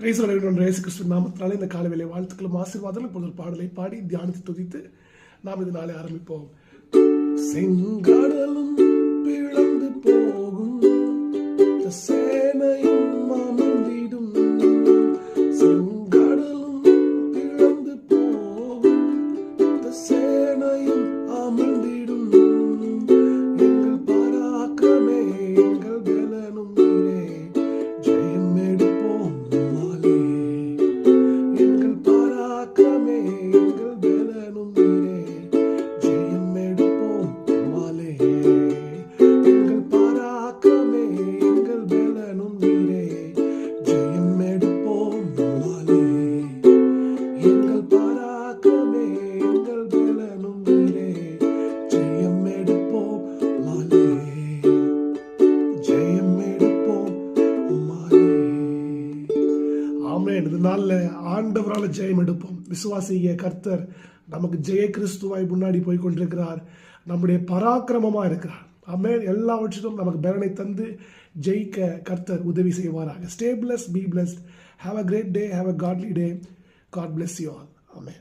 இயேசு கிறிஸ்து நாமத்தினாலே இந்த காலவேளை வாழ்த்துக்களும் ஆசீர்வாதங்களும் இப்பொழுது பாடலை பாடி தியானித்து துதித்து நாம் இது நாளை ஆரம்பிப்போம். செங்கடலும் பிளந்து போகும் எங்கள் பலனும் நீரே ஜெயம் எடுப்போம் மாலே ஜெயம் எடுப்போம் உம்மாலே. இந்த நாளில் ஆண்டவரால் ஜெயம் எடுப்போம். விசுவாசிய கர்த்தர் நமக்கு ஜெய கிறிஸ்துவாய் முன்னாடி போய் கொண்டிருக்கிறார் நம்முடைய பராக்கிரமமாக இருக்கிறார். ஆமென். எல்லாவற்றிலும் நமக்கு பலனை தந்து ஜெயிக்க கர்த்தர் உதவி செய்வாராக. Stay blessed be blessed have a great day have a godly day God bless you all amen.